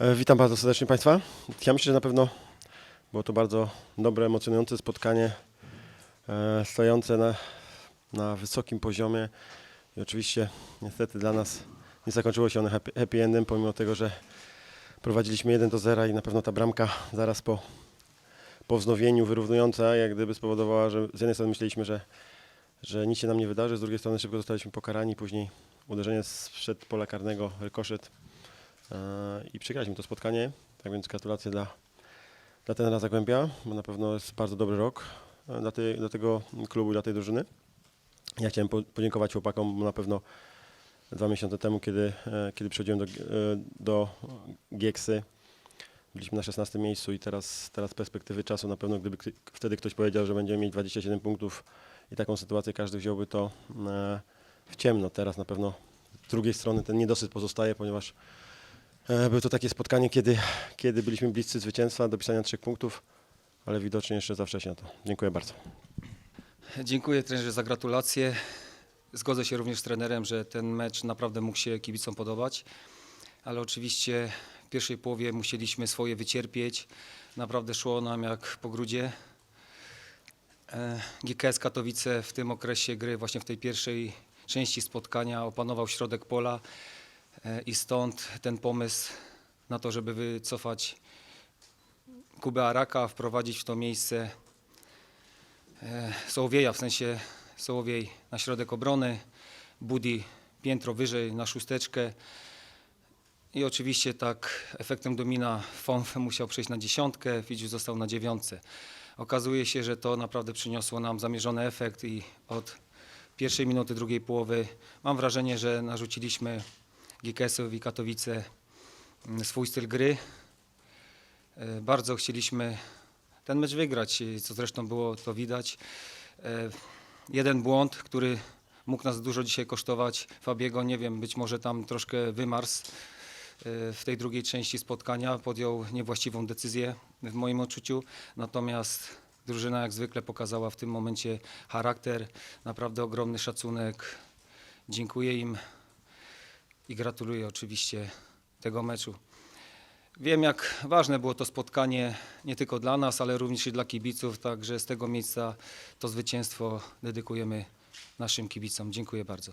E, Witam bardzo serdecznie Państwa. Ja myślę, że na pewno było to bardzo dobre, emocjonujące spotkanie, e, stojące na, na wysokim poziomie i oczywiście niestety dla nas nie zakończyło się one happy, endem, pomimo tego, że prowadziliśmy 1 do 0 i na pewno ta bramka zaraz po, po wznowieniu wyrównująca jak gdyby spowodowała, że z jednej strony myśleliśmy, że, że nic się nam nie wydarzy, z drugiej strony szybko zostaliśmy pokarani, później uderzenie sprzed pola karnego, rykoszet i przegraliśmy to spotkanie. Tak więc gratulacje dla, dla trenera Zagłębia, bo na pewno jest bardzo dobry rok e, dla, dla tego klubu i dla tej drużyny. Ja chciałem po, podziękować chłopakom, bo na pewno dwa miesiące temu, kiedy, e, kiedy przychodziłem do, e, do Gieksy, byliśmy na 16 miejscu i teraz, teraz z perspektywy czasu na pewno gdyby wtedy ktoś powiedział, że będziemy mieć 27 punktów i taką sytuację każdy wziąłby to e, w ciemno. Teraz na pewno z drugiej strony ten niedosyt pozostaje, ponieważ E, Było to takie spotkanie, kiedy, kiedy byliśmy bliscy zwycięstwa, dopisania trzech punktów, ale widocznie jeszcze za wcześnie to. Dziękuję bardzo. Dziękuję trenerze za gratulacje. Zgodzę się również z trenerem, że ten mecz naprawdę mógł się kibicom podobać, ale oczywiście w pierwszej połowie musieliśmy swoje wycierpieć. Naprawdę szło nam jak po grudzie. E, GKS Katowice w tym okresie gry, właśnie w tej pierwszej części spotkania opanował środek pola e, i stąd ten pomysł na to, żeby wycofać Kubę Araka, wprowadzić w to miejsce e, Sołowieja, w sensie Sołowiej na środek obrony, Budi piętro wyżej na szósteczkę i oczywiście tak efektem domina Fonf musiał przejść na dziesiątkę, Fidziu został na dziewiątce. Okazuje się, że to naprawdę przyniosło nam zamierzony efekt i od pierwszej minuty drugiej połowy mam wrażenie, że narzuciliśmy GKS-owi Katowice mm, swój styl gry. E, Bardzo chcieliśmy ten mecz wygrać, i co zresztą było to widać. E, Jeden błąd, który mógł nas dużo dzisiaj kosztować. Fabiego, nie wiem, być może tam troszkę wymarzł e, w tej drugiej części spotkania, podjął niewłaściwą decyzję w moim odczuciu. Natomiast drużyna jak zwykle pokazała w tym momencie charakter, naprawdę ogromny szacunek. Dziękuję im i gratuluję oczywiście tego meczu. Wiem, jak ważne było to spotkanie nie tylko dla nas, ale również i dla kibiców, także z tego miejsca to zwycięstwo dedykujemy naszym kibicom. Dziękuję bardzo.